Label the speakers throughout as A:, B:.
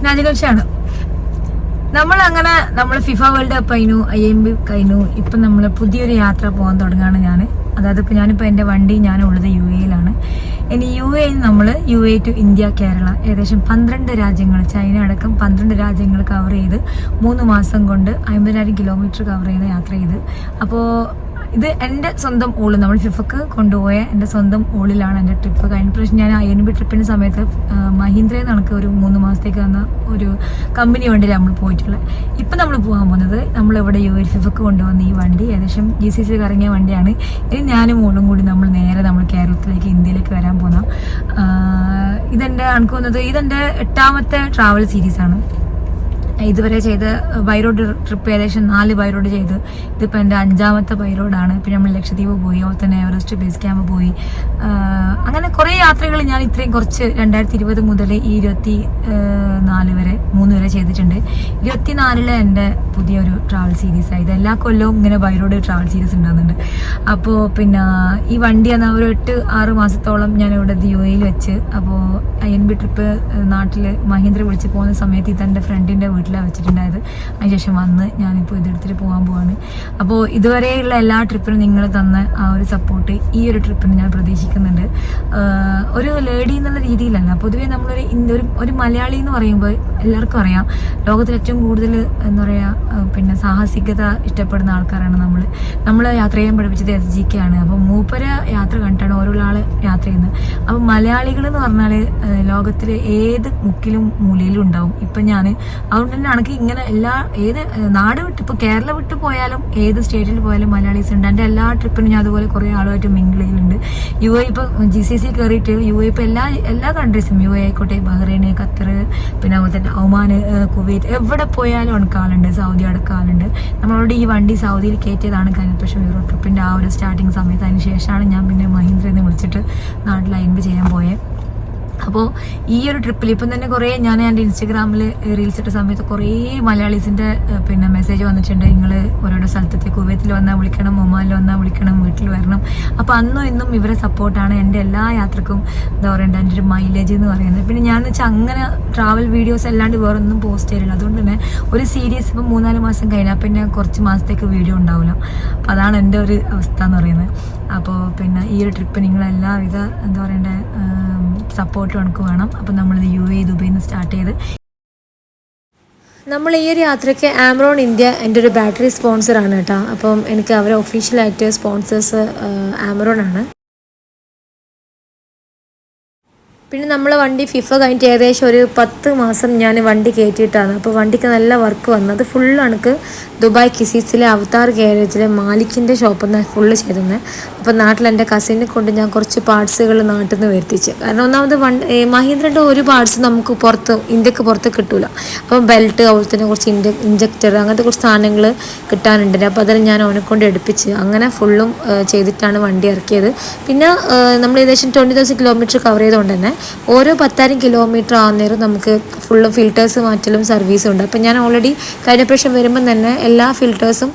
A: കൺഗ്രാജുലേഷനാണ് നമ്മൾ അങ്ങനെ നമ്മൾ ഫിഫ വേൾഡ് കപ്പ് കഴിഞ്ഞു ഐ എം ബി കഴിഞ്ഞു ഇപ്പൊ നമ്മൾ പുതിയൊരു യാത്ര പോകാൻ തുടങ്ങുകയാണ് ഞാൻ അതായത് ഇപ്പൊ ഞാനിപ്പോ എന്റെ വണ്ടി ഞാൻ ഉള്ളത് യു എയിലാണ്. ഇനി യു എ നമ്മൾ U A to India Kerala ഏകദേശം പന്ത്രണ്ട് രാജ്യങ്ങൾ ചൈന അടക്കം പന്ത്രണ്ട് രാജ്യങ്ങൾ കവർ ചെയ്ത് മൂന്ന് മാസം കൊണ്ട് അമ്പതിനായിരം കിലോമീറ്റർ കവർ ചെയ്ത് യാത്ര ചെയ്ത്. അപ്പോൾ ഇത് എന്റെ സ്വന്തം ഓൾ നമ്മൾ ഫിഫക്ക് കൊണ്ടുപോയ എന്റെ സ്വന്തം ഓളിലാണ് എന്റെ ട്രിപ്പ്. കഴിഞ്ഞ പ്രാവശ്യം ഞാൻ ഐ എൻ ബി ട്രിപ്പിന്റെ സമയത്ത് മഹീന്ദ്രയിൽ നടക്കുക ഒരു മൂന്ന് മാസത്തേക്ക് വന്ന ഒരു കമ്പനി വണ്ടിയിൽ നമ്മൾ പോയിട്ടുള്ളത്. ഇപ്പം നമ്മൾ പോകാൻ പോകുന്നത് നമ്മളിവിടെ യു എൽ ഫിഫക്ക് കൊണ്ടുവന്ന ഈ വണ്ടി. ഏകദേശം ജി സി സി കറങ്ങിയ വണ്ടിയാണ്. ഇനി ഞാനും ഓളും കൂടി നമ്മൾ നേരെ നമ്മൾ കേരളത്തിലേക്ക് ഇന്ത്യയിലേക്ക് വരാൻ പോകുന്ന ഇതെന്റെ എനിക്ക് തോന്നുന്നത് ഇതെന്റെ എട്ടാമത്തെ ട്രാവൽ സീരീസാണ് ഇതുവരെ ചെയ്ത ബൈറോഡ് ട്രിപ്പ് ഏകദേശം നാല് ബൈറോഡ് ചെയ്ത്. ഇതിപ്പോൾ എന്റെ അഞ്ചാമത്തെ ബൈറോഡാണ് പിന്നെ നമ്മൾ ലക്ഷദ്വീപ് പോയി അതുപോലെ തന്നെ എവറസ്റ്റ് ബേസ് ക്യാമ്പ് പോയി. അങ്ങനെ കുറേ യാത്രകൾ ഞാൻ ഇത്രയും കുറച്ച് രണ്ടായിരത്തി ഇരുപത് മുതൽ ഈ ഇരുപത്തി നാല് വരെ മൂന്ന് വരെ ചെയ്തിട്ടുണ്ട്. ഇരുപത്തി നാലിൽ എന്റെ പുതിയൊരു ട്രാവൽ സീരീസ് ഇത് എല്ലാ കൊല്ലവും ഇങ്ങനെ ബൈറോഡ് ട്രാവൽ സീരീസ് ഉണ്ടാകുന്നുണ്ട് അപ്പോൾ പിന്നെ ഈ വണ്ടി എന്നാൽ ഒരു എട്ട് ആറ് മാസത്തോളം ഞാൻ ഇവിടെ യു എയിൽ വെച്ച് അപ്പോൾ ഐ എൻ ബി ട്രിപ്പ് നാട്ടിൽ മഹീന്ദ്ര വിളിച്ച് പോകുന്ന സമയത്ത് ഇത് എന്റെ ഫ്രണ്ടിന്റെ വീട്ടിലാണ് വെച്ചിട്ടുണ്ടായത്. അതിനുശേഷം വന്ന് ഞാനിപ്പോൾ ഇതെടുത്തിട്ട് പോകാൻ പോവാണ്. അപ്പോൾ ഇതുവരെയുള്ള എല്ലാ ട്രിപ്പിനും നിങ്ങൾ തന്ന ആ ഒരു സപ്പോർട്ട് ഈ ഒരു ട്രിപ്പിന് ഞാൻ പ്രതീക്ഷിക്കുന്നുണ്ട്. ഒരു ലേഡി എന്നുള്ള രീതിയിലല്ല. പൊതുവേ നമ്മളൊരു ഒരു മലയാളി എന്ന് പറയുമ്പോൾ എല്ലാവർക്കും അറിയാം. ലോകത്തിൽ ഏറ്റവും കൂടുതൽ എന്താ പറയുക പിന്നെ സാഹസികത ഇഷ്ടപ്പെടുന്ന ആൾക്കാരാണ് നമ്മൾ നമ്മൾ യാത്ര ചെയ്യാൻ പഠിപ്പിച്ചത് എസ് ജി കെ ആണ്. അപ്പോൾ മൂപ്പര യാത്ര കണ്ടിട്ടാണ് ഓരോ ആൾ യാത്ര ചെയ്യുന്നത്. അപ്പോൾ മലയാളികൾ എന്ന് പറഞ്ഞാൽ ലോകത്തിലെ ഏത് മുക്കിലും മൂലയിലും ഉണ്ടാവും. ഇപ്പം ഞാൻ അതുകൊണ്ട് തന്നെ എനിക്ക് ഇങ്ങനെ എല്ലാ ഏത് നാട് വിട്ട് ഇപ്പോൾ കേരള വിട്ട് പോയാലും ഏത് സ്റ്റേറ്റിൽ പോയാലും മലയാളീസ് ഉണ്ട്. എന്റെ എല്ലാ ട്രിപ്പിനും ഞാൻ അതുപോലെ കുറേ ആളുമായിട്ട് മിങ്കിൾ ചെയ്യുന്നുണ്ട് യു എ ഇപ്പോൾ ജി സി സി കയറിയിട്ട് യു എ ഇപ്പോൾ എല്ലാ എല്ലാ കൺട്രീസും യു എ ആയിക്കോട്ടെ ബഹ്റൈൻ ഖത്തർ പിന്നെ അതുപോലെ തന്നെ ഒമാൻ കുവൈറ്റ് എവിടെ പോയാലും എനിക്ക് കാലുണ്ട് സൗദി അടക്കം ആളുണ്ട് നമ്മളോട് ഈ വണ്ടി സൗദിയിൽ കയറ്റിയതാണ് കഴിഞ്ഞ പക്ഷേ യൂറോ ട്രിപ്പിന്റെ ആ ഒരു സ്റ്റാർട്ടിങ് സമയത്ത്. അതിന് ശേഷമാണ് ഞാൻ പിന്നെ മഹീന്ദ്രന്ന് വിളിച്ചിട്ട് നാട്ടിൽ അയമ്പ് ചെയ്യാൻ പോയത് അപ്പോൾ ഈ ഒരു ട്രിപ്പിൽ ഇപ്പം തന്നെ കുറേ ഞാൻ എന്റെ ഇൻസ്റ്റഗ്രാമിൽ റീൽസ് ഇട്ട സമയത്ത് കുറേ മലയാളീസിന്റെ പിന്നെ മെസ്സേജ് വന്നിട്ടുണ്ട്. നിങ്ങൾ ഓരോരോ സ്ഥലത്തേക്ക് കുവൈത്തിൽ വന്നാൽ വിളിക്കണം ഒമാനിൽ വന്നാൽ വിളിക്കണം വീട്ടിൽ വരണം. അപ്പോൾ അന്നും ഇന്നും ഇവരെ സപ്പോർട്ടാണ് എന്റെ എല്ലാ യാത്രക്കും എന്താ പറയണ്ട എന്റെ ഒരു മൈലേജ് എന്ന് പറയുന്നത്. പിന്നെ ഞാൻ വെച്ചാൽ അങ്ങനെ ട്രാവൽ വീഡിയോസ് അല്ലാണ്ട് വേറെ ഒന്നും പോസ്റ്റ് ചെയ്യില്ല അതുകൊണ്ട് തന്നെ ഒരു സീരീസ് ഇപ്പം മൂന്നാൽ മാസം കഴിഞ്ഞാൽ പിന്നെ കുറച്ച് മാസത്തേക്ക് വീഡിയോ ഉണ്ടാവില്ല അപ്പോൾ അതാണ് എന്റെ ഒരു അവസ്ഥ എന്ന് പറയുന്നത്. അപ്പോൾ പിന്നെ ഈ ഒരു ട്രിപ്പ് നിങ്ങൾ എല്ലാവിധ എന്താ പറയണ്ടേ സപ്പോർട്ടും എനിക്ക് വേണം. അപ്പം നമ്മളിത് യു എ ദുബൈയിൽ നിന്ന് സ്റ്റാർട്ട് ചെയ്ത്. നമ്മൾ ഈ ഒരു യാത്രയ്ക്ക് ആമറോൺ ഇന്ത്യ എന്റെ ഒരു ബാറ്ററി സ്പോൺസറാണ് കേട്ടോ. അപ്പം എനിക്ക് അവരെ ഒഫീഷ്യലായിട്ട് സ്പോൺസേഴ്സ് ആമറോൺ ആണ്. പിന്നെ നമ്മൾ വണ്ടി ഫിഫ കഴിഞ്ഞിട്ട് ഏകദേശം ഒരു പത്ത് മാസം ഞാൻ വണ്ടി കയറ്റിയിട്ടാണ്. അപ്പോൾ വണ്ടിക്ക് നല്ല വർക്ക് വന്നു. അത് ഫുള്ള് എനിക്ക് ദുബായ് കിസീസിലെ അവതാർ ഗാരേജിലെ മാലിക്കിന്റെ ഷോപ്പിൽ നിന്ന് ഫുള്ള് ചെയ്തിരുന്നത് അപ്പോൾ നാട്ടിൽ എന്റെ കസിനെ കൊണ്ട് ഞാൻ കുറച്ച് പാർട്സുകൾ നാട്ടിൽ നിന്ന് വരുത്തിച്ച്. കാരണം ഒന്നാമത് വൺ മഹീന്ദ്രന്റെ ഒരു പാർട്സ് നമുക്ക് പുറത്ത് ഇന്ത്യയ്ക്ക് പുറത്ത് കിട്ടില്ല അപ്പോൾ ബെൽറ്റ് അതുപോലെ തന്നെ കുറച്ച് ഇൻഡ ഇഞ്ചക്ടർ അങ്ങനത്തെ കുറച്ച് സാധനങ്ങൾ കിട്ടാനുണ്ട്. അപ്പോൾ അതെല്ലാം ഞാൻ കൊണ്ട് എടുപ്പിച്ച് അങ്ങനെ ഫുള്ളും ചെയ്തിട്ടാണ് വണ്ടി ഇറക്കിയത്. പിന്നെ നമ്മൾ ഏകദേശം ട്വന്റി തൗസൻഡ് കിലോമീറ്റർ കവർ ചെയ്തുകൊണ്ട് തന്നെ ഓരോ പത്തായിരം കിലോമീറ്റർ ആകുന്നേരം നമുക്ക് ഫുള്ള് ഫിൽറ്റേഴ്സ് മാറ്റലും സർവീസും ഉണ്ട്. അപ്പം ഞാൻ ഓൾറെഡി കഴിഞ്ഞ പ്രാവശ്യം വരുമ്പം തന്നെ എല്ലാ ഫിൽറ്റേഴ്സും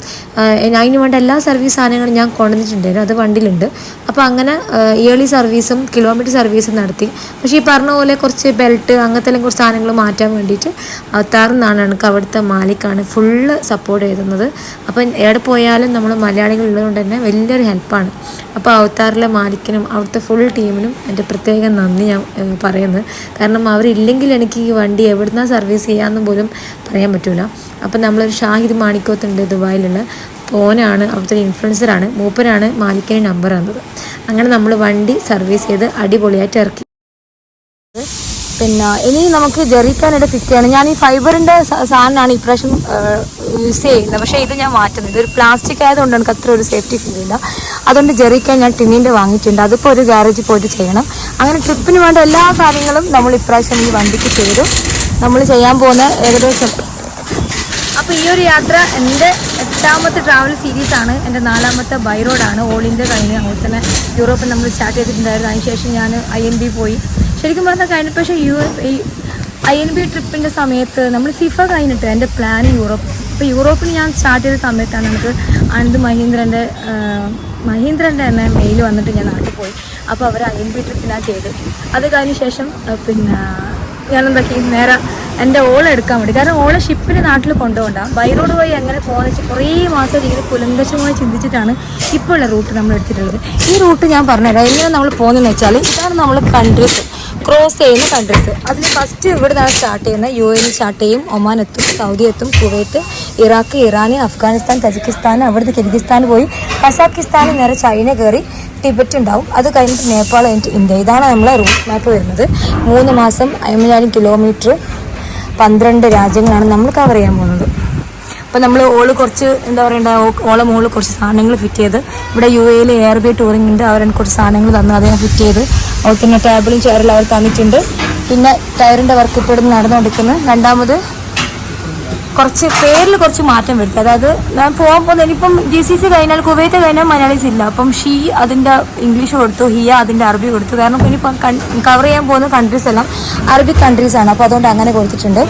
A: അതിന് വേണ്ട എല്ലാ സർവീസ് സാധനങ്ങളും ഞാൻ കൊണ്ടുവന്നിട്ടുണ്ടായിരുന്നു. അത് വണ്ടിയിലുണ്ട്. അപ്പോൾ അങ്ങനെ ഇയർലി സർവീസും കിലോമീറ്റർ സർവീസും നടത്തി. പക്ഷേ ഈ പറഞ്ഞ പോലെ കുറച്ച് ബെൽറ്റ് അങ്ങനത്തെ കുറച്ച് സാധനങ്ങൾ മാറ്റാൻ വേണ്ടിയിട്ട് അവത്താറിന്നാണ് എനിക്ക് അവിടുത്തെ മാലിക്കാണ് ഫുള്ള് സപ്പോർട്ട് ചെയ്തുന്നത്. അപ്പം എവിടെ പോയാലും നമ്മൾ മലയാളികൾ ഉള്ളതുകൊണ്ട് തന്നെ വലിയൊരു ഹെൽപ്പാണ് അപ്പോൾ അവത്താറിലെ മാലിക്കിനും അവിടുത്തെ ഫുൾ ടീമിനും എന്റെ പ്രത്യേകം നന്ദി. ഞാൻ പറയുന്നത് കാരണം അവരില്ലെങ്കിൽ എനിക്ക് ഈ വണ്ടി എവിടുന്നാ സർവീസ് ചെയ്യാമെന്ന് പോലും പറയാൻ പറ്റൂല. അപ്പം നമ്മളൊരു ഷാഹിദ് മാണിക്കോത്തുണ്ട് ദുബായിലുള്ള. ഫോനാണ് അവിടുത്തെ ഇൻഫ്ലുവൻസറാണ് മൂപ്പനാണ് മാലിക്കിന് നമ്പർ തന്നത്. അങ്ങനെ നമ്മൾ വണ്ടി സർവീസ് ചെയ്ത് അടിപൊളിയായിട്ട് ഇറക്കി. പിന്നെ ഇനി നമുക്ക് ജെറിക്കാനായിട്ട് ഫിറ്റ് ചെയ്യണം. ഞാൻ ഈ ഫൈബറിന്റെ സാധനമാണ് ഇപ്രാവശ്യം യൂസ് ചെയ്യുന്നത്. പക്ഷേ ഇത് ഞാൻ മാറ്റുന്നത്. ഇതൊരു പ്ലാസ്റ്റിക് ആയതുകൊണ്ട് എനിക്ക് അത്ര ഒരു സേഫ്റ്റി ഫീൽ ഇല്ല. അതുകൊണ്ട് ജെറിക്കാൻ ഞാൻ ടിന്നിന്റെ വാങ്ങിയിട്ടുണ്ട്. അതിപ്പോൾ ഒരു ഗാരേജിൽ പോയിട്ട് ചെയ്യണം. അങ്ങനെ ട്രിപ്പിന് വേണ്ട എല്ലാ കാര്യങ്ങളും നമ്മൾ ഇപ്രാവശ്യം ഈ വണ്ടിക്ക് ചെയ്തു. നമ്മൾ ചെയ്യാൻ പോകുന്ന ഏകദേശം അപ്പോൾ ഈ ഒരു യാത്ര എന്റെ എട്ടാമത്തെ ട്രാവൽ സീരീസ് ആണ്. എന്റെ നാലാമത്തെ ബൈ റോഡാണ് ഓൾ ഇന്ത്യ കഴിഞ്ഞ് അതുപോലെ തന്നെ യൂറോപ്പിൽ നമ്മൾ സ്റ്റാർട്ട് ചെയ്തിട്ടുണ്ടായിരുന്നു. അതിനുശേഷം ഞാൻ ഐ എൻ ബി പോയി. ശരിക്കും പറഞ്ഞാൽ കഴിഞ്ഞ പക്ഷേ ഈ ഐ എൻ ബി ട്രിപ്പിന്റെ സമയത്ത് നമ്മൾ ഫിഫ കഴിഞ്ഞിട്ട് എന്റെ പ്ലാൻ യൂറോപ്പ് ഇപ്പോൾ യൂറോപ്പിൽ ഞാൻ സ്റ്റാർട്ട് ചെയ്ത സമയത്താണ് നമുക്ക് ആനന്ദ് മഹീന്ദ്രന്റെ മഹീന്ദ്രന്റെ തന്നെ മെയിൽ വന്നിട്ട് ഞാൻ നാട്ടിൽ പോയി. അപ്പോൾ അവർ ഐ എൻ ബി ട്രിപ്പിനാണ് ചെയ്ത്. അത് കഴിഞ്ഞ ശേഷം പിന്നെ ഞാനെന്താക്കി നേരെ എന്റെ ഓള എടുക്കാൻ വേണ്ടി. കാരണം ഓളെ ഷിപ്പിന് നാട്ടിൽ കൊണ്ടുപോകണ്ട. ബൈ റോഡ് വഴി എങ്ങനെ പോകുന്ന വെച്ചാൽ കുറേ മാസം രീതിയിൽ കുലങ്കശമായി ചിന്തിച്ചിട്ടാണ് ഇപ്പോഴുള്ള റൂട്ട് നമ്മൾ എടുത്തിട്ടുള്ളത് ഈ റൂട്ട് ഞാൻ പറഞ്ഞുതരാം. എങ്ങനെ നമ്മൾ പോകുന്നതെന്ന് വെച്ചാൽ ഇതാണ് നമ്മൾ കൺട്രീസ് ക്രോസ് ചെയ്യുന്ന കൺട്രീസ് അതിൽ ഫസ്റ്റ് ഇവിടെ നിന്നാണ് സ്റ്റാർട്ട് ചെയ്യുന്നത് യു എയിൽ സ്റ്റാർട്ട് ചെയ്യും. ഒമാൻ എത്തും. സൗദി എത്തും. Kuwait Iraq Iran Afghanistan Tajikistan അവിടുന്ന് കിർഗിസ്ഥാൻ പോയി. കസാക്കിസ്ഥാൻ നേരെ ചൈന കയറി ടിബറ്റ് ഉണ്ടാവും. അത് കഴിഞ്ഞിട്ട് നേപ്പാൾ കഴിഞ്ഞിട്ട് ഇന്ത്യ. ഇതാണ് നമ്മളെ റൂട്ട് മാപ്പ് വരുന്നത്. മൂന്ന് മാസം അമ്പതിനായിരം കിലോമീറ്റർ പന്ത്രണ്ട് രാജ്യങ്ങളാണ് നമ്മൾ കവർ ചെയ്യാൻ പോകുന്നത്. അപ്പോൾ നമ്മൾ ഓൾ കുറച്ച് എന്താ പറയണ്ട ഓള മുകളിൽ കുറച്ച് സാധനങ്ങൾ ഫിറ്റ് ചെയ്ത് ഇവിടെ യു എയിൽ എയർ ബി ടൂറിംഗ് ഉണ്ട് എനിക്ക് കുറച്ച് സാധനങ്ങൾ തന്നു അത് ഞാൻ ഫിറ്റ് ചെയ്ത് അവർക്ക് തന്നെ ടേബിളും ചെയറിലും അവർ തന്നിട്ടുണ്ട്. പിന്നെ ടയറിന്റെ വർക്ക് ഇപ്പോൾ ഇവിടെ നടന്നുകൊണ്ടിരിക്കുന്നത് രണ്ടാമത് കുറച്ച് പേരിൽ കുറച്ച് മാറ്റം വരുത്തി. അതായത് ഞാൻ പോകുന്നത് ഇനിയിപ്പം ജി സി സി കഴിഞ്ഞാൽ കുവൈത്ത് കഴിഞ്ഞാൽ മലയാളീസ് ഇല്ല. അപ്പം ഷീ അതിന്റെ ഇംഗ്ലീഷ് കൊടുത്തു ഹിയ അതിന്റെ അറബി കൊടുത്തു. കാരണം ഇനിയിപ്പം കവർ ചെയ്യാൻ പോകുന്ന കൺട്രീസ് എല്ലാം അറബിക് കൺട്രീസ് ആണ്. അപ്പോൾ അതുകൊണ്ട് അങ്ങനെ കൊടുത്തിട്ടുണ്ട്.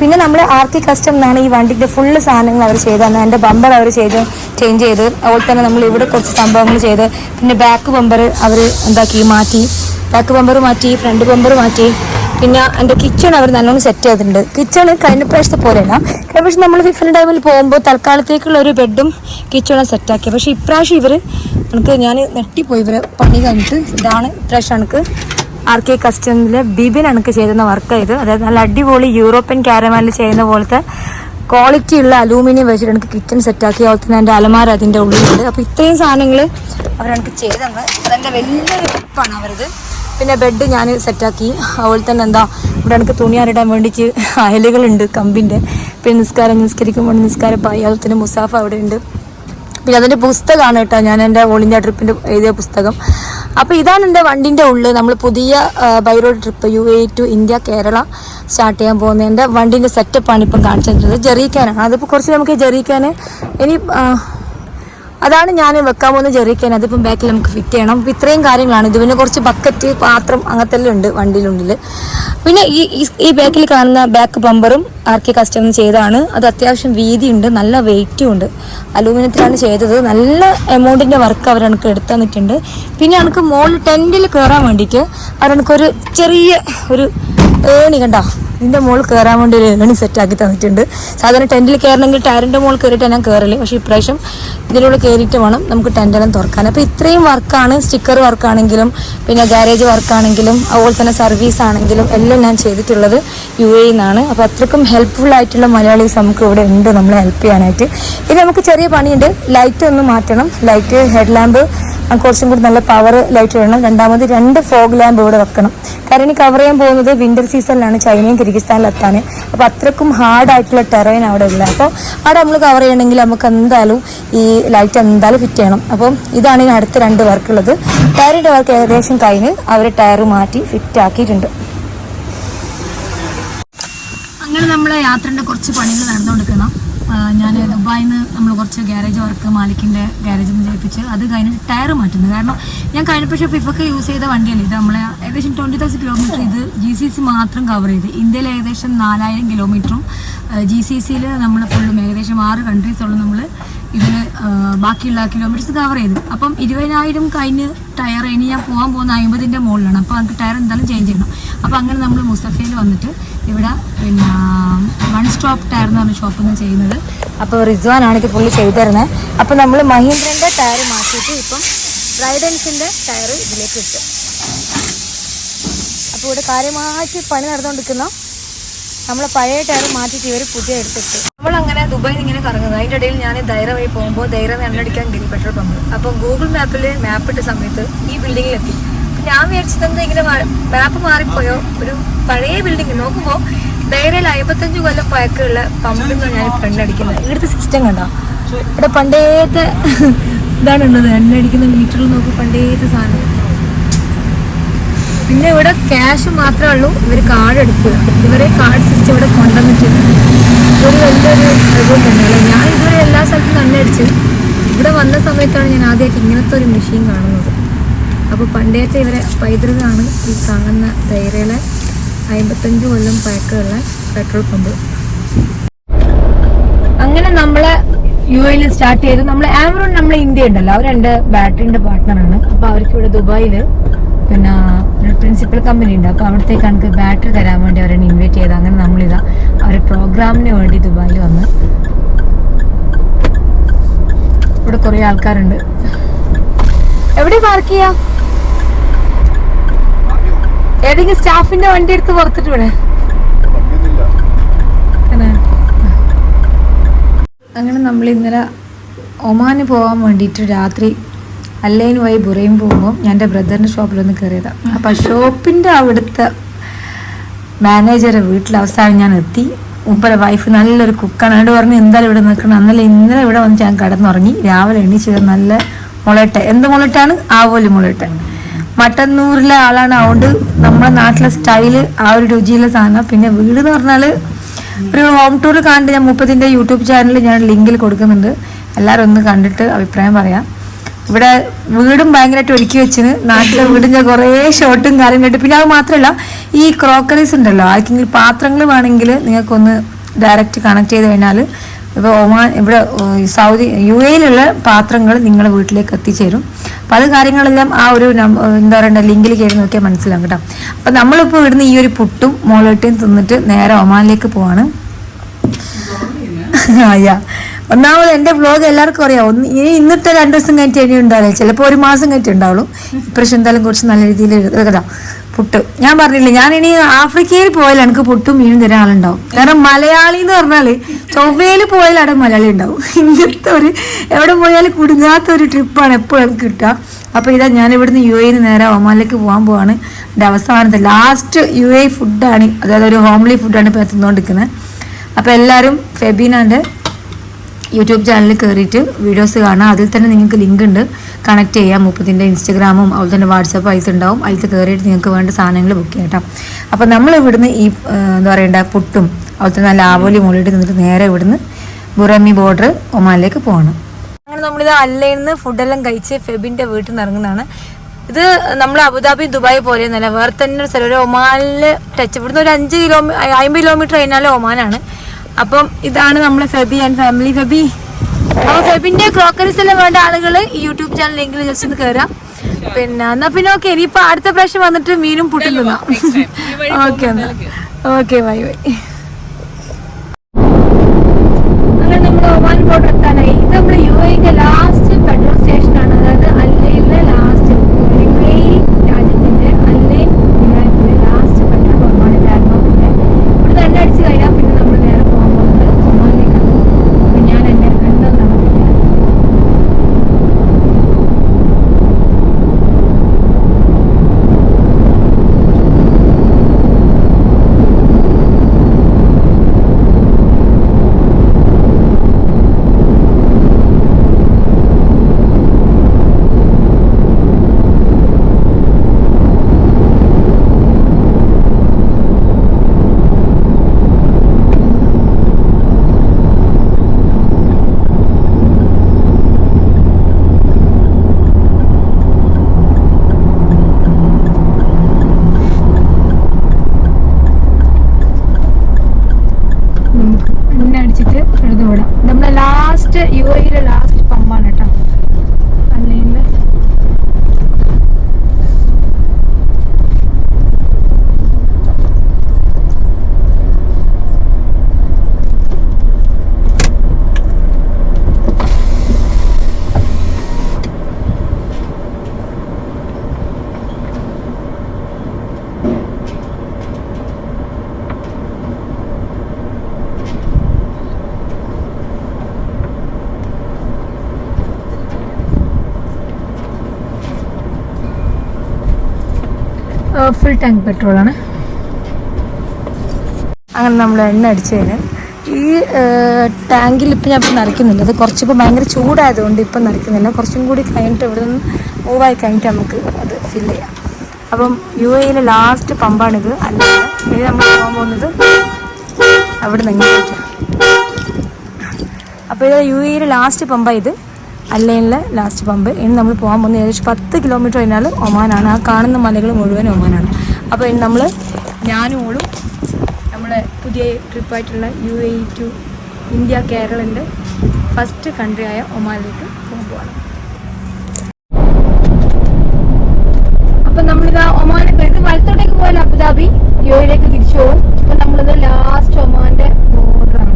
A: പിന്നെ നമ്മൾ ആർക്കി കസ്റ്റം എന്നാണ് ഈ വണ്ടിന്റെ ഫുള്ള് സാധനങ്ങൾ അവർ ചെയ്ത് തന്നെ എന്റെ ബമ്പർ അവർ ചെയ്ത് ചേഞ്ച് ചെയ്ത്. അതുപോലെ തന്നെ നമ്മൾ ഇവിടെ കുറച്ച് സംഭവങ്ങൾ ചെയ്ത്. പിന്നെ ബാക്ക് ബമ്പർ അവർ എന്താക്കി മാറ്റി. ബാക്ക് ബമ്പർ മാറ്റി ഫ്രണ്ട് ബമ്പർ മാറ്റി. പിന്നെ എന്റെ കിച്ചൺ അവർ നല്ലോണം സെറ്റ് ചെയ്തിട്ടുണ്ട്. കിച്ചൺ കഴിഞ്ഞ പ്രാവശ്യത്തെ പോലെയല്ല. കഴിഞ്ഞ പ്രാവശ്യം നമ്മൾ ഫിഫിൻ ടൈമിൽ പോകുമ്പോൾ തൽക്കാലത്തേക്കുള്ള ഒരു ബെഡും കിച്ചണും സെറ്റാക്കി പക്ഷേ ഇപ്രാവശ്യം ഇവർ എനിക്ക് ഞാൻ നെട്ടിപ്പോയി. ഇവർ പണി കഴിഞ്ഞിട്ട് ഇതാണ് ഇപ്രാവശ്യം എനിക്ക് ആർ കെ കസ്റ്റംസിൽ ബിബിൻ അണുക്ക് ചെയ്യുന്ന വർക്ക് ഇത്. അതായത് നല്ല അടിപൊളി യൂറോപ്യൻ കാരമാനിൽ ചെയ്യുന്ന പോലത്തെ ക്വാളിറ്റി ഉള്ള അലൂമിനിയം വെച്ചിട്ട് എനിക്ക് കിച്ചൺ സെറ്റാക്കി അതുപോലെ തന്നെ എന്റെ അലമാര അതിന്റെ ഉള്ളിലുണ്ട്. അപ്പോൾ ഇത്രയും സാധനങ്ങൾ അവരെനിക്ക് ചെയ്തെന്ന്. അതെന്റെ വലിയൊരു ടിപ്പാണ് അവരത്. പിന്നെ ബെഡ് ഞാൻ സെറ്റാക്കി അതുപോലെ തന്നെ എന്താ ഇവിടെ എനിക്ക് തുണി തുണിയാറിടാൻ വേണ്ടിയിട്ട് അയലുകളുണ്ട് കമ്പിന്റെ. പിന്നെ നിസ്കാരം നിസ്കരിക്കുമ്പോൾ നിസ്കാരപ്പായി. അതുപോലെ തന്നെ മുസാഫ അവിടെ ഉണ്ട് പിന്നെ അതിന്റെ പുസ്തകമാണ് കേട്ടോ ഞാൻ എന്റെ ഓൾ ഇന്ത്യ ട്രിപ്പിന്റെ എഴുതിയ പുസ്തകം. അപ്പോൾ ഇതാണ് എന്റെ വണ്ടിന്റെ ഉള്ളിൽ നമ്മൾ പുതിയ by road trip U A to India Kerala start ചെയ്യാൻ പോകുന്നതിന്റെ വണ്ടിന്റെ സെറ്റപ്പാണ് ഇപ്പം കാണിച്ചിട്ടുള്ളത് ജെറിക്കാനാണ് അതിപ്പോൾ കുറച്ച് നമുക്ക് ജെറിക്കാൻ ഇനി അതാണ് ഞാൻ വെക്കാൻ പോകുന്ന ജെറിക്കാൻ അതിപ്പം ബാക്കിൽ നമുക്ക് ഫിറ്റ് ചെയ്യണം. അപ്പോൾ ഇത്രയും കാര്യങ്ങളാണ്. ഇത് പിന്നെ കുറച്ച് ബക്കറ്റ് പാത്രം അങ്ങനത്തെ എല്ലാം ഉണ്ട് വണ്ടിയിലുണ്ടിൽ പിന്നെ ഈ ഈ- ബാക്കിൽ കാണുന്ന ബാക്ക് ബമ്പറും ആർക്കി കസ്റ്റം ചെയ്തതാണ്. അത് അത്യാവശ്യം വീതിയുണ്ട്. നല്ല വെയിറ്റും ഉണ്ട്. അലൂമിനിയത്തിലാണ് ചെയ്തത്. നല്ല എമൗണ്ടിന്റെ വർക്ക് അവർ എനിക്ക് എടുത്തു തന്നിട്ടുണ്ട്. പിന്നെ എനിക്ക് മോൾ ടെന്റിൽ കയറാൻ വേണ്ടിയിട്ട് അവർ എനിക്കൊരു ചെറിയ ഒരു ഏണി കണ്ടോ? ഇതിന്റെ മുകളിൽ കയറാൻ വേണ്ടി ഒരു ഏണി സെറ്റാക്കി തന്നിട്ടുണ്ട്. സാധാരണ ടെന്റിൽ കയറണമെങ്കിൽ ടയറിന്റെ മുകളിൽ കയറിയിട്ട് ഞാൻ കയറൽ പക്ഷേ ഇപ്രാവശ്യം ഇതിലൂടെ കയറിയിട്ട് വേണം നമുക്ക് ടെന്റെല്ലാം തുറക്കാൻ. അപ്പോൾ ഇത്രയും വർക്കാണ് സ്റ്റിക്കർ വർക്കാണെങ്കിലും പിന്നെ ഗാരേജ് വർക്കാണെങ്കിലും അതുപോലെ തന്നെ സർവീസ് ആണെങ്കിലും എല്ലാം ഞാൻ ചെയ്തിട്ടുള്ളത് യു എ നിന്നാണ് അപ്പോൾ അത്രക്കും ഹെൽപ്ഫുൾ ആയിട്ടുള്ള മലയാളീസ് നമുക്ക് ഇവിടെ ഉണ്ട് നമ്മളെ ഹെൽപ്പ് ചെയ്യാനായിട്ട്. ഇനി നമുക്ക് ചെറിയ പണിയുണ്ട്. ലൈറ്റ് ഒന്ന് മാറ്റണം. ലൈറ്റ് ഹെഡ് ലാമ്പ് കുറച്ചും കൂടി നല്ല പവർ ലൈറ്റ് വേണം രണ്ടാമത് രണ്ട് ഫോഗ് ലാമ്പ് ഇവിടെ വെക്കണം. കാരണം ഇനി കവർ ചെയ്യാൻ പോകുന്നത് വിന്റർ സീസണിലാണ് ചൈനയും കിർഗിസ്ഥാനിലും എത്താൻ അപ്പോൾ അത്രക്കും ഹാർഡ് ആയിട്ടുള്ള ടെറൈൻ അവിടെ ഇല്ല അപ്പോൾ അവിടെ നമ്മൾ കവർ ചെയ്യണമെങ്കിൽ നമുക്ക് എന്തായാലും ഈ ലൈറ്റ് എന്തായാലും ഫിറ്റ് ചെയ്യണം. അപ്പം ഇതാണ് ഇനി അടുത്ത രണ്ട് വർക്കുള്ളത് ടയറിന്റെ വർക്ക് ഏകദേശം കഴിഞ്ഞ് അവർ ടയർ മാറ്റി ഫിറ്റ് ആക്കിയിട്ടുണ്ട്. അങ്ങനെ നമ്മളെ യാത്രയുടെ കുറച്ച് പണികൾ നടന്നുകൊടുക്കണം ഞാൻ ദുബായിൽ നിന്ന് നമ്മൾ കുറച്ച് ഗ്യാരേജ് വർക്ക് മാലിക്കിന്റെ ഗാരേജിൽ നിന്ന് ചെയ്യിപ്പിച്ച് അത് കഴിഞ്ഞിട്ട് ടയർ മാറ്റുന്നത് കാരണം ഞാൻ കഴിഞ്ഞ പക്ഷേ ഫിഫൊക്കെ യൂസ് ചെയ്ത വണ്ടിയല്ലേ ഇത് നമ്മളെ ഏകദേശം ട്വന്റി തൗസൻഡ് കിലോമീറ്റർ ഇത് ജി സി സി മാത്രം കവർ ചെയ്ത്. ഇന്ത്യയിൽ ഏകദേശം നാലായിരം കിലോമീറ്ററും ജി സി സിയിൽ നമ്മൾ ഫുള്ളും ഏകദേശം ആറ് കൺട്രീസോളം നമ്മൾ ഇതിൽ ബാക്കിയുള്ള കിലോമീറ്റേഴ്സ് കവർ ചെയ്തു. അപ്പം ഇരുപതിനായിരം കഴിഞ്ഞ് ടയർ ഇനി ഞാൻ പോകാൻ പോകുന്ന അമ്പതിന്റെ മുകളിലാണ്. അപ്പോൾ നമുക്ക് ടയർ എന്തായാലും ചേഞ്ച് ചെയ്യണം. അപ്പോൾ അങ്ങനെ നമ്മൾ മുസഫയിൽ വന്നിട്ട് ഇവിടെ. പിന്നെ വൺ സ്റ്റോപ്പ് ടയർ എന്ന് പറഞ്ഞ ഷോപ്പിൽ നിന്ന് ചെയ്യുന്നത്. അപ്പോൾ റിസ്വാനാണ് ഇത് ഫുള്ള് ചെയ്തു തരുന്നത് അപ്പോൾ നമ്മൾ മഹീന്ദ്രന്റെ ടയർ മാറ്റിയിട്ട് ഇപ്പം റൈഡൻസിന്റെ ടയർ ഇതിലേക്ക് ഇട്ടു. അപ്പോൾ ഇവിടെ കാര്യമായിട്ട് പണി നടന്നുകൊണ്ടിരിക്കുന്ന. നമ്മൾ പഴയ ടയർ മാറ്റിയിട്ട് ഇവർ പുതിയ എടുത്തിട്ട്. നമ്മളങ്ങനെ ദുബായിൽ ഇങ്ങനെ കറങ്ങുന്നത് അതിന്റെ ഇടയിൽ ഞാൻ ധൈര്യ വഴി പോകുമ്പോൾ ധൈര്യ എണ്ണടിക്കാൻ ഗിരി പെട്രോൾ പമ്പ് അപ്പോൾ ഗൂഗിൾ മാപ്പിൽ മാപ്പ് ഇട്ട സമയത്ത് ഈ ബിൽഡിങ്ങിലെത്തി ഞാൻ വിചാരിച്ചത് ഇങ്ങനെ മാപ്പ് മാറിപ്പോയോ? ഒരു പഴയ ബിൽഡിംഗ് നോക്കുമ്പോൾ ധൈര്യം അമ്പത്തഞ്ച് കൊല്ലം പഴക്കമുള്ള പമ്പിന്ന് ഞാൻ കണ്ണടിക്കുന്നത് ഇവിടുത്തെ സിസ്റ്റം കണ്ടോ? ഇവിടെ പണ്ടേത്തെ ഇതാണ് ഉള്ളത്. എണ്ണടിക്കുന്ന മീറ്ററിൽ നോക്കി പണ്ടേത്തെ സാധനം. പിന്നെ ഇവിടെ ക്യാഷ് മാത്രമേ ഉള്ളൂ. ഇവർ കാർഡ് എടുക്കുക. ഇവരെ കാർഡ് സിസ്റ്റം ഇവിടെ കൊണ്ടുവന്നിട്ടുണ്ട് ഒരു വലിയൊരു അനുഭവം തന്നെയല്ലേ ഞാൻ ഇതുവരെ എല്ലാ സ്ഥലത്തും അടിച്ചു ഇവിടെ വന്ന സമയത്താണ് ഞാൻ ആദ്യമായിട്ട് ഇങ്ങനത്തെ ഒരു മെഷീൻ കാണുന്നത്. അപ്പോൾ പണ്ടേത്തെ ഇവരെ പൈതൃകമാണ് ഈ കാണുന്ന ധൈര്യയിലെ അമ്പത്തഞ്ച് കൊല്ലം പഴക്കമുള്ള പെട്രോൾ പമ്പ്. അങ്ങനെ നമ്മളെ യു എയിൽ സ്റ്റാർട്ട് ചെയ്ത് നമ്മൾ ആമറോൺ നമ്മളെ ഇന്ത്യ ഉണ്ടല്ലോ അവർ രണ്ട് ബാറ്ററിന്റെ പാർട്ട്ണറാണ് അപ്പൊ അവർക്ക് ഇവിടെ ദുബായിൽ പിന്നെ ഒരു പ്രിൻസിപ്പൽ കമ്പനി ഉണ്ട്. അപ്പൊ അവിടത്തേക്ക് കണക്ക് ബാറ്ററി തരാൻ വേണ്ടി അവരെ ഇൻവൈറ്റ് ചെയ്ത് അങ്ങനെ നമ്മളിതാ പ്രോഗ്രാമിന് വേണ്ടി ദുബായിൽ വന്ന്. ഇവിടെ കുറേ ആൾക്കാരുണ്ട്. എവിടെ പാർക്ക് ചെയ്യാം? ഏതെങ്കിലും സ്റ്റാഫിന്റെ വണ്ടി എടുത്ത് പുറത്തിട്ട് വിടെ. അങ്ങനെ. നമ്മൾ ഇന്നലെ ഒമാന് പോകാൻ വേണ്ടിയിട്ട് രാത്രി അല്ലൈൻ വൈ ബുറയും പോകുമ്പോൾ ഞാൻ എന്റെ ബ്രദറിന്റെ ഷോപ്പിലൊന്ന് കയറിയതാണ് അപ്പം ഷോപ്പിന്റെ അവിടുത്തെ മാനേജറെ വീട്ടിൽ അവസാനം ഞാൻ എത്തി. ഉപ്പര വൈഫ് നല്ലൊരു കുക്കാണ് അതുകൊണ്ട് പറഞ്ഞു എന്തായാലും ഇവിടെ നിൽക്കണം? അന്നല്ല ഇന്നലെ ഇവിടെ വന്ന് ഞാൻ കടന്നുറങ്ങി. രാവിലെ എണീച്ചത് നല്ല മുളട്ട എന്ത് മുളട്ടാണ് ആവോലി മുളട്ട മട്ടന്നൂരിലെ ആളാണ്. അതുകൊണ്ട് നമ്മുടെ നാട്ടിലെ സ്റ്റൈൽ ആ ഒരു രുചിയുള്ള സാധനം. പിന്നെ വീട് എന്ന് പറഞ്ഞാൽ ഒരു ഹോം ടൂർ കണ്ടിട്ട് ഞാൻ മുപ്പത്തിന്റെ യൂട്യൂബ് ചാനലിൽ ഞാൻ ലിങ്കിൽ കൊടുക്കുന്നുണ്ട്. എല്ലാവരും ഒന്ന് കണ്ടിട്ട് അഭിപ്രായം പറയാം. ഇവിടെ വീടും ഭയങ്കരമായിട്ട് ഒരുക്കി വെച്ചിന്. നാട്ടിലെ വീടിന്റെ കുറേ ഷോട്ടും കേട്ട് പിന്നെ അത് മാത്രമല്ല ഈ ക്രോക്കറീസ് ഉണ്ടല്ലോ. ആർക്കെങ്കിലും പാത്രങ്ങൾ വേണമെങ്കിൽ നിങ്ങൾക്കൊന്ന് ഡയറക്റ്റ് കണക്ട് ചെയ്ത് കഴിഞ്ഞാൽ ഇപ്പോൾ ഒമാൻ ഇവിടെ സൗദി യു എയിലുള്ള പാത്രങ്ങൾ നിങ്ങളുടെ വീട്ടിലേക്ക് എത്തിച്ചേരും. അപ്പം അത് കാര്യങ്ങളെല്ലാം ആ ഒരു എന്താ പറയുക ലിങ്കിൽ കയറി നോക്കിയാൽ മനസ്സിലാവും കേട്ടോ. അപ്പം നമ്മളിപ്പോൾ ഇവിടുന്ന് ഈ ഒരു പുട്ടും മോളോട്ടയും തിന്നിട്ട് നേരെ ഒമാനിലേക്ക് പോവാണ്. അയ്യാ ഒന്നാമത് എന്റെ വ്ലോഗ് എല്ലാവർക്കും അറിയാം. ഒന്ന് ഇനി ഇന്നത്തെ രണ്ട് ദിവസം കഴിഞ്ഞിട്ട് ഇനി ഉണ്ടാവില്ല ചിലപ്പോൾ ഒരു മാസം കഴിഞ്ഞിട്ട് ഉണ്ടാവുള്ളൂ. ഇപ്രാവശ്യം എന്തായാലും കുറച്ച് നല്ല രീതിയിൽ കഥാ പുട്ട്. ഞാൻ പറഞ്ഞില്ലേ ഞാൻ ഇനി ആഫ്രിക്കയിൽ പോയാൽ എനിക്ക് പുട്ടും മീനും തരാൻ ആളുണ്ടാവും. കാരണം മലയാളി എന്ന് പറഞ്ഞാൽ ചൊവ്വയിൽ പോയാൽ അവിടെ മലയാളി ഉണ്ടാവും. ഇങ്ങനത്തെ ഒരു എവിടെ പോയാലും കുടുങ്ങാത്ത ഒരു ട്രിപ്പാണ് എപ്പോഴും എനിക്ക് കിട്ടുക. അപ്പോൾ ഇതാ ഞാൻ ഇവിടുന്ന് യു എയിൽ നേരെ ഒമാനിലേക്ക് പോകാൻ പോവാണ്. എന്റെ അവസാനത്തെ ലാസ്റ്റ് യു എ ഫുഡാണ് അതായത് ഒരു ഹോംലി ഫുഡാണ് ഇപ്പോൾ തിന്നുകൊണ്ടിരിക്കുന്നത് അപ്പോൾ എല്ലാരും ഫെബീനാന്റെ യൂട്യൂബ് ചാനലിൽ കയറിയിട്ട് വീഡിയോസ് കാണാം. അതിൽ തന്നെ നിങ്ങൾക്ക് ലിങ്ക് ഉണ്ട്. കണക്ട് ചെയ്യാം. മുപ്പത്തിന്റെ ഇൻസ്റ്റഗ്രാമും അതുപോലെ തന്നെ വാട്സപ്പ് അതിലുണ്ടാവും. അതിൽ കയറിയിട്ട് നിങ്ങൾക്ക് വേണ്ട സാധനങ്ങൾ ബുക്ക് ചെയ്യാം അപ്പോൾ നമ്മൾ ഇവിടുന്ന് ഈ എന്താ പറയണ്ട പുട്ടും അതുപോലെ തന്നെ നല്ല ആവോലി മുള്ളിട്ട് നിന്നിട്ട് നേരെ ഇവിടുന്ന് ബുറമി ബോർഡർ ഒമാനിലേക്ക് പോകണം. അങ്ങനെ നമ്മളിത് അല്ലയിൽ നിന്ന് ഫുഡെല്ലാം കഴിച്ച് ഫെബിന്റെ വീട്ടിൽ നിന്ന് ഇറങ്ങുന്നതാണ്. ഇത് നമ്മൾ അബുദാബി ദുബായ് പോലെ ഒന്നല്ല വേറെ തന്നെ ഒരു സ്ഥലം. ഒരു ഒമാനിൽ ടച്ച് ഇവിടുന്ന് ഒരു അഞ്ച് കിലോമീറ്റർ അമ്പത് കിലോമീറ്റർ കഴിഞ്ഞാൽ ഒമാനാണ്. അപ്പം ഇതാണ് നമ്മളെ ഫെബി ആൻഡ് ഫാമിലി ഫെബി അപ്പൊ ഫെബിന്റെ ക്രോക്കറീസ് എല്ലാം വേണ്ട ആളുകൾ ഈ യൂട്യൂബ് ചാനൽ ലിങ്കിൽ ജസ്റ്റ് ഒന്ന് കയറാം പിന്നെ എന്നാ പിന്നെ ഓക്കെ ഇനിയിപ്പോ അടുത്ത പ്രാവശ്യം വന്നിട്ട് മീനും പുട്ടും തിന്നാം. ഓക്കെ എന്നാ. ഓക്കെ ബൈ ബൈ അങ്ങനെ നമ്മൾ ഒമാൻ ബോർഡർ എത്താനായി ഇത് നമ്മൾ യു എന്റെ ലാസ്റ്റ് പെട്രോൾ സ്റ്റേഷൻ ആണ് അതായത് അല്ലയിലെ ലാസ്റ്റ് യു എ രാജ്യത്തിന്റെ അല്ലൈൻ വിമാനത്തിലെ ലാസ്റ്റ് പെട്രോൾ ഒമാനിൽ ആത്മാവിന്റെ ഇവിടെ തന്നെ അടിച്ച് കഴിഞ്ഞാൽ പിന്നെ നമ്മൾ നേരെ പോകാൻ പോകുന്നത് ഒമാനിലേക്കാണ് അപ്പൊ ഞാൻ എന്റെ എണ്ണം നടത്തില്ല നമുക്ക് എണ്ണ അടിച്ചിട്ട് എടുത്ത് വിടാം നമ്മളെ ലാസ്റ്റ് യു എയിലെ ലാസ്റ്റ് പമ്പാണ് കേട്ടോ അല്ലെങ്കിൽ ടാങ്ക് പെട്രോളാണ് അങ്ങനെ നമ്മൾ എണ്ണ അടിച്ചതിന് ഈ ടാങ്കിൽ ഇപ്പം ഞാൻ ഇപ്പം നിറയ്ക്കുന്നില്ല അത് കുറച്ചിപ്പോൾ ഭയങ്കര ചൂടായതുകൊണ്ട് ഇപ്പം നിറയ്ക്കുന്നില്ല കുറച്ചും കൂടി കഴിഞ്ഞിട്ട് ഇവിടെ നിന്ന് മൂവായി കഴിഞ്ഞിട്ട് നമുക്ക് അത് ഫില്ല് ചെയ്യാം. അപ്പം യു എയിലെ ലാസ്റ്റ് പമ്പാണിത്. അല്ല ഇനി നമ്മൾ പോകാൻ പോകുന്നത് അവിടെ നിന്ന് അപ്പോൾ ഇത് യു എയിലെ ലാസ്റ്റ് പമ്പാണ് ഇത്. അല്ലയിലെ ലാസ്റ്റ് പമ്പ് ഇനി നമ്മൾ പോകാൻ പോകുന്നത് ഏകദേശം പത്ത് കിലോമീറ്റർ കഴിഞ്ഞാൽ ഒമാനാണ്. ആ കാണുന്ന മലകൾ മുഴുവൻ ഒമാനാണ്. അപ്പോൾ ഇനി നമ്മൾ ഞാനും ഓളും പുതിയ ട്രിപ്പായിട്ടുള്ള യു എ ടു ഇന്ത്യ കേരളന്റെ ഫസ്റ്റ് കൺട്രി ആയ ഒമാനിലേക്ക് പോകാൻ പോവാണ്. അപ്പം നമ്മളിതാ ഒമാനൊക്കെ വലത്തോട്ടേക്ക് പോയാൽ അബുദാബി യു എയിലേക്ക് തിരിച്ചു പോകും അപ്പം നമ്മളിത് ലാസ്റ്റ് ഒമാന്റെ ബോർഡർ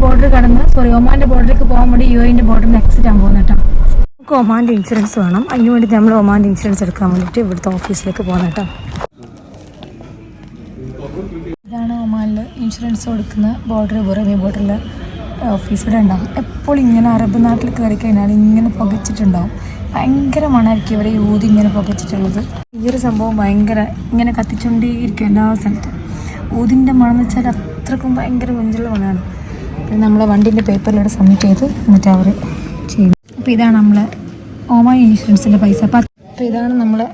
A: ബോർഡർ കടന്ന് സോറി ഒമാന്റെ ബോർഡറിലേക്ക് പോകാൻ വേണ്ടി യു എന്റെ ബോർഡറിന് എക്സിറ്റ് ആകാൻ പോകുന്ന കേട്ടോ ഒമാന്റെ ഇൻഷുറൻസ് വേണം. അതിന് വേണ്ടി നമ്മൾ ഒമാന്റെ ഇൻഷുറൻസ് എടുക്കാൻ വേണ്ടിയിട്ട് ഇവിടുത്തെ ഓഫീസിലേക്ക് പോകുന്ന ഇതാണ് ഒമാനിൽ ഇൻഷുറൻസ് കൊടുക്കുന്ന ബോർഡർ ബുറമി ബോർഡറിൽ ഓഫീസ് ഇവിടെ ഉണ്ടാവും. എപ്പോഴും ഇങ്ങനെ അറബ് നാട്ടിൽ കയറി കഴിഞ്ഞാൽ ഇങ്ങനെ പുകച്ചിട്ടുണ്ടാവും. ഭയങ്കര മണമായിരിക്കും ഇവിടെ യൂതി ഇങ്ങനെ പുകച്ചിട്ടുള്ളത്. ഈ ഒരു സംഭവം ഭയങ്കര ഇങ്ങനെ കത്തിച്ചുകൊണ്ടേയിരിക്കും എല്ലാ സ്ഥലത്തും. ഊതിന്റെ മണം എന്ന് വെച്ചാൽ അത്രക്കും ഭയങ്കര മുഞ്ചുള്ള മണമാണ് പിന്നെ നമ്മളെ വണ്ടീന്റെ പേപ്പറിലൂടെ സബ്മിറ്റ് ചെയ്ത് എന്നിട്ട് അവർ ചെയ്യും അപ്പോൾ ഇതാണ് നമ്മളെ ഒമാൻ ഇൻഷുറൻസിന്റെ പൈസ. അപ്പൊ ഇതാണ് നമ്മളെ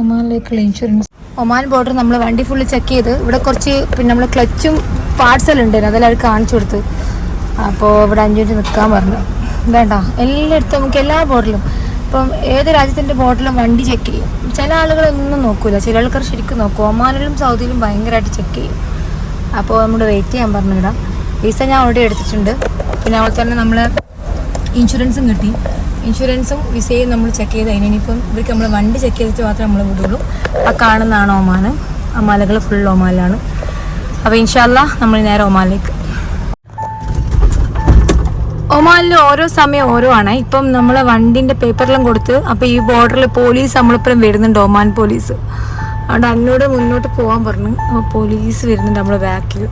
A: ഒമാനിലേക്കുള്ള ഇൻഷുറൻസ്. ഒമാൻ ബോർഡർ നമ്മൾ വണ്ടി ഫുള്ള് ചെക്ക് ചെയ്ത് ഇവിടെ കുറച്ച് പിന്നെ നമ്മൾ ക്ലച്ചും പാർസൽ ഉണ്ട് അതെല്ലാം അവർ കാണിച്ചു കൊടുത്ത്. അപ്പോൾ ഇവിടെ അഞ്ചു മിനിറ്റ് നിൽക്കാൻ പറഞ്ഞു. വേണ്ട എല്ലായിടത്തും നമുക്ക് എല്ലാ ബോർഡിലും ഇപ്പം ഏത് രാജ്യത്തിന്റെ ബോർഡിലും വണ്ടി ചെക്ക് ചെയ്യും. ചില ആളുകളൊന്നും നോക്കില്ല ചില ആൾക്കാർ ശരിക്കും നോക്കും. ഒമാനിലും സൗദിയിലും ഭയങ്കരമായിട്ട് ചെക്ക് ചെയ്യും. അപ്പോൾ നമ്മൾ വെയിറ്റ് ചെയ്യാൻ പറഞ്ഞു ഇടാം. വിസ ഞാൻ ഓൾറെഡി എടുത്തിട്ടുണ്ട്. പിന്നെ അതുപോലെ തന്നെ നമ്മൾ ഇൻഷുറൻസും കിട്ടി. ഇൻഷുറൻസും വിസയും നമ്മൾ ചെക്ക് ചെയ്ത് അതിന് ഇനിയിപ്പം ഇവർക്ക് നമ്മൾ വണ്ടി ചെക്ക് ചെയ്തിട്ട് മാത്രമേ നമ്മൾ വിടുള്ളൂ. ആ കാണുന്നതാണ് ഒമാൻ ആ മലകൾ ഫുൾ ഒമാലാണ് അപ്പോൾ ഇൻഷാല്ല നമ്മൾ നേരെ ഒമാനിലേക്ക്. ഒമാനിൽ ഓരോ സമയം ഓരോ ആണ് ഇപ്പം നമ്മൾ വണ്ടിന്റെ പേപ്പറെല്ലാം കൊടുത്ത് അപ്പോൾ ഈ ബോർഡറിൽ പോലീസ് നമ്മളിപ്പം വരുന്നുണ്ട് ഒമാൻ പോലീസ് അതുകൊണ്ട് എന്നോട് മുന്നോട്ട് പോകാൻ പറഞ്ഞു. അപ്പോൾ പോലീസ് വരുന്നുണ്ട് നമ്മുടെ ബാക്കിൽ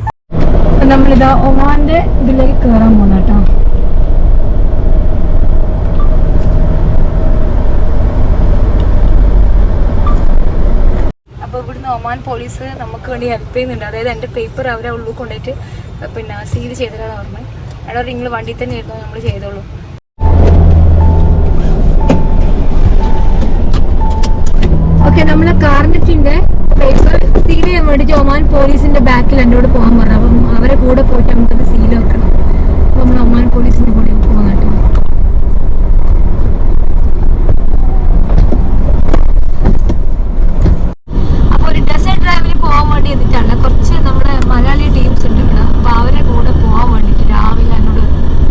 A: നമ്മളിതാ ഒമാന്റെ ഇതിലേക്ക് കയറാൻ പോകുന്ന കേട്ടോ അപ്പോൾ ഇവിടുന്ന് ഒമാൻ പോലീസ് നമുക്ക് വേണ്ടി ഹെൽപ്പ് ചെയ്യുന്നുണ്ട്. അതായത് എന്റെ പേപ്പർ അവരെ ഉള്ളിൽ കൊണ്ടുപോയിട്ട് പിന്നെ സീൽ ചെയ്തിട്ടാണ് പറഞ്ഞു. അവിടെ നിങ്ങൾ വണ്ടി തന്നെ ഇരുന്നു നമ്മൾ ചെയ്തോളൂ. ഓക്കെ നമ്മളെ കാറിന്റെ പേപ്പർ സീൽ ചെയ്യാൻ വേണ്ടിയിട്ട് ഒമാൻ പോലീസിന്റെ ബാക്കിൽ എന്നോട് പോകാൻ പറഞ്ഞു. അപ്പം അവരെ കൂടെ പോയിട്ട് നമുക്കത് സീൽ വെക്കണം അപ്പം നമ്മൾ ഒമാൻ പോലീസിന്റെ കൂടെ പോകാൻ കേട്ടോ അപ്പോൾ ഒരു ഡെസേർട്ട് ഡ്രൈവിന് പോകാൻ വേണ്ടി എന്നിട്ടാണ് കുറച്ച് നമ്മുടെ മലയാളി ടീംസ് ഉണ്ട് ഇവിടെ അപ്പോൾ അവരുടെ കൂടെ പോകാൻ വേണ്ടിയിട്ട് രാവിലെ എന്നോട്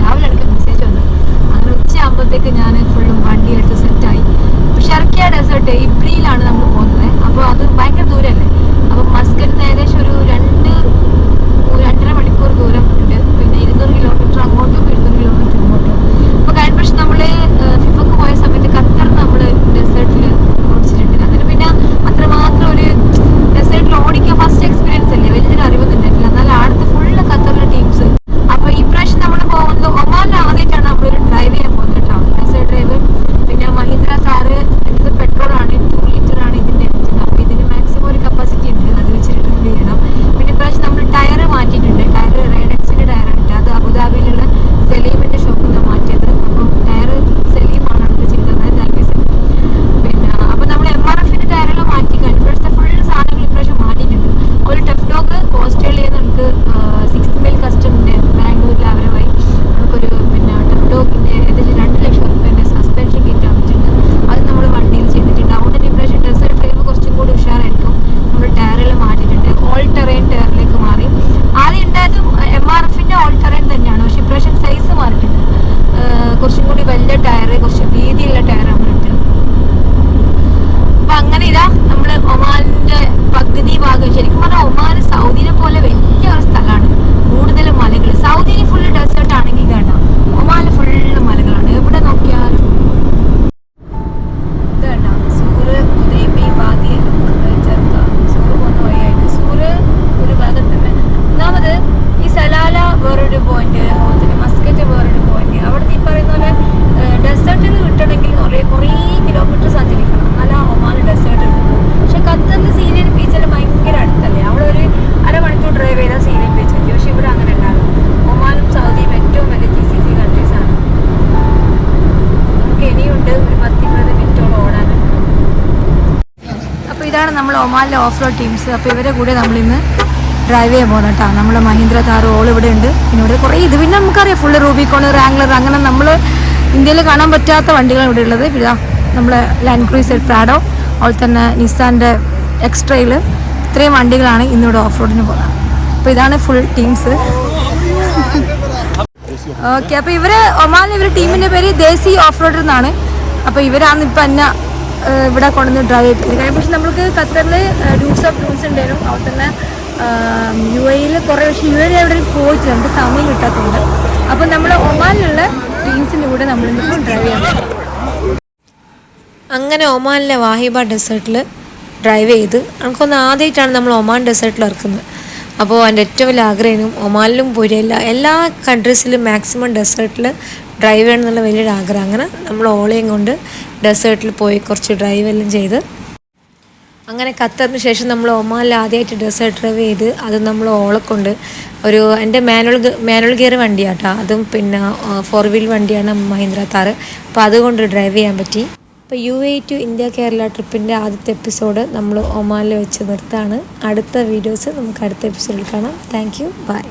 A: രാവിലെ എനിക്ക് മെസ്സേജ് വന്നു അങ്ങനെ ഉച്ചയാകുമ്പോഴത്തേക്ക് ഞാൻ ഫുള്ളും വണ്ടിയിലെടുത്ത് സെറ്റായി അപ്പോൾ ഇബ്രിയിലാണ് നമ്മൾ പോകുന്നത്. അപ്പോൾ അത് ഭയങ്കര ദൂരമല്ലേ അപ്പോൾ മസ്കറ്റിൽ നിന്ന് ഏകദേശം ഒരു രണ്ട് രണ്ടര മണിക്കൂർ ദൂരം ഉണ്ട്. പിന്നെ ഇരുന്നൂറ് കിലോമീറ്റർ അങ്ങോട്ടും ഇരുന്നൂറ് കിലോമീറ്റർ ഇങ്ങോട്ടും. അപ്പോൾ കഴിഞ്ഞ പ്രാവശ്യം നമ്മൾ ഒമാനിലെ ഓഫ് റോഡ് ടീംസ്. അപ്പോൾ ഇവരെ കൂടെ നമ്മളിന്ന് ഡ്രൈവ് ചെയ്യാൻ പോകുന്നത് കേട്ടോ നമ്മുടെ മഹീന്ദ്ര താർ ഓൾ ഇവിടെ ഉണ്ട്. പിന്നെ ഇവിടെ കുറേ ഇത് പിന്നെ നമുക്കറിയാം. ഫുള്ള് റൂബിക്കോൺ റാംഗ്ലർ അങ്ങനെ നമ്മൾ ഇന്ത്യയിൽ കാണാൻ പറ്റാത്ത വണ്ടികളാണ് ഇവിടെ ഉള്ളത്. പിന്നെ നമ്മളെ ലാൻഡ് ക്രൂസർ പ്രാഡോ അതുപോലെ തന്നെ നിസാന്റെ എക്സ്ട്രയിൽ ഇത്രയും വണ്ടികളാണ് ഇന്നിവിടെ ഓഫ് റോഡിന് പോകുന്നത്. അപ്പോൾ ഇതാണ് ഫുൾ ടീംസ് ഓക്കെ അപ്പോൾ ഇവർ ഒമാലിന്റെ ഇവരുടെ ടീമിന്റെ പേര് ദേശി ഓഫ് റോഡർ എന്നാണ് അപ്പോൾ ഇവരാണ് ഇപ്പം എന്നെ ഇവിടെ കൊണ്ടുവന്ന് ഡ്രൈവ് ചെയ്തത് കാര്യം പക്ഷെ നമ്മൾക്ക് ഖത്തറിൽ ഡ്യൂസ് ഓഫ് ഡ്യൂസ് ഉണ്ടായിരുന്നു അവിടെ തന്നെ യു എയിൽ കുറേ പക്ഷേ യു എയിൽ എവിടെ പോയിട്ടില്ല. നമുക്ക് സമയം കിട്ടാത്തതുകൊണ്ട്. അപ്പം നമ്മൾ ഒമാനിലുള്ള ടീംസിന്റെ കൂടെ നമ്മളിന്നിപ്പോൾ ഡ്രൈവ് ചെയ്യാൻ അങ്ങനെ ഒമാനിലെ വാഹിബ ഡെസേർട്ടിൽ ഡ്രൈവ് ചെയ്ത് നമുക്കൊന്ന് ആദ്യമായിട്ടാണ് നമ്മൾ ഒമാൻ ഡെസേർട്ടിൽ ഇറക്കുന്നത്. അപ്പോൾ എന്റെ ഏറ്റവും വലിയ ആഗ്രഹം ഒമാനിലും പോരില്ല എല്ലാ കൺട്രീസിലും മാക്സിമം ഡെസേർട്ടിൽ ഡ്രൈവ് ചെയ്യണം എന്നുള്ള വലിയൊരു ആഗ്രഹം അങ്ങനെ നമ്മൾ ഓളയും കൊണ്ട് ഡെസേർട്ടിൽ പോയി കുറച്ച് ഡ്രൈവ് എല്ലാം ചെയ്ത് അങ്ങനെ ഖത്തറിന് ശേഷം നമ്മൾ ഒമാനിൽ ആദ്യമായിട്ട് ഡെസേർട്ട് ഡ്രൈവ് ചെയ്ത് അത് നമ്മൾ ഓളക്കൊണ്ട് ഒരു എന്റെ മാനുവൽ മാനുവൽ ഗിയർ വണ്ടിയാട്ടോ. അതും പിന്നെ ഫോർ വീൽ വണ്ടിയാണ് മഹീന്ദ്ര താറ് അപ്പോൾ അതുകൊണ്ട് ഡ്രൈവ് ചെയ്യാൻ പറ്റി. അപ്പോൾ U A to India Kerala ട്രിപ്പിന്റെ ആദ്യത്തെ എപ്പിസോഡ് നമ്മൾ ഒമാനിൽ വെച്ച് നിർത്താണ്. അടുത്ത വീഡിയോസ് നമുക്ക് അടുത്ത എപ്പിസോഡിൽ കാണാം. Thank you by